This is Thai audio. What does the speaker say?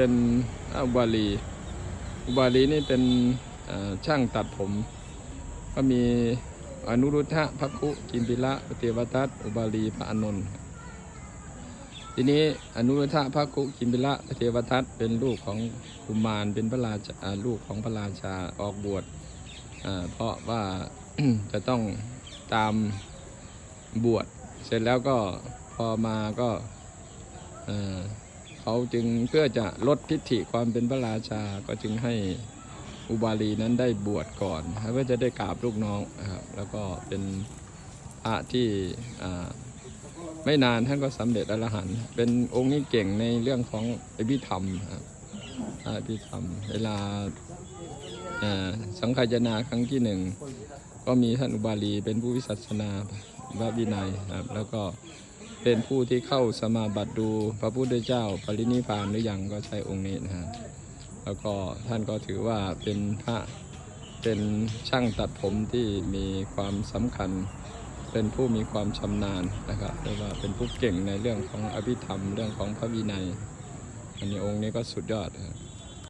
เป็นอุบาลีอุบาลีนี่เป็นช่างตัดผม ก็มีอนุรุทธะพักุกิมพิละปฏิวัตัสอุบาลีพระอนนท์ทีนี้อนุรุทธะพักุกิมพิละปฏิวัตัสเป็นลูกของกุมารเป็นพระราชาลูกของพระราชาออกบวชเพราะว่าจะต้องตามบวชเสร็จแล้วก็พอมาก็ เขาจึงเพื่อจะลดทิฐิความเป็นพระราชาก็จึงให้อุบาลีนั้นได้บวชก่อนเพื่อจะได้กราบลูกน้องนะครับแล้วก็เป็นพระที่ไม่นานท่านก็สำเร็จอรหันต์เป็นองค์นี้เก่งในเรื่องของอภิธรรมครับอภิธรรม เวลาสังขยนาครั้งที่หนึ่งก็มีท่านอุบาลีเป็นผู้วิสัชนาพระวินัยครับแล้วก็ เป็นผู้ที่เข้าสมาบัติดูพระพุทธเจ้าปรินิพพานหรือยังก็ใช้องค์นี้นะฮะแล้วก็ท่านก็ถือว่าเป็นพระเป็นช่างตัดผมที่มีความสำคัญ เป็นผู้มีความชำนาญนะครับเรียกว่าเป็นผู้เก่งในเรื่องของอภิธรรมเรื่องของพระวินัย อันนี้องค์นี้ก็สุดยอดครับ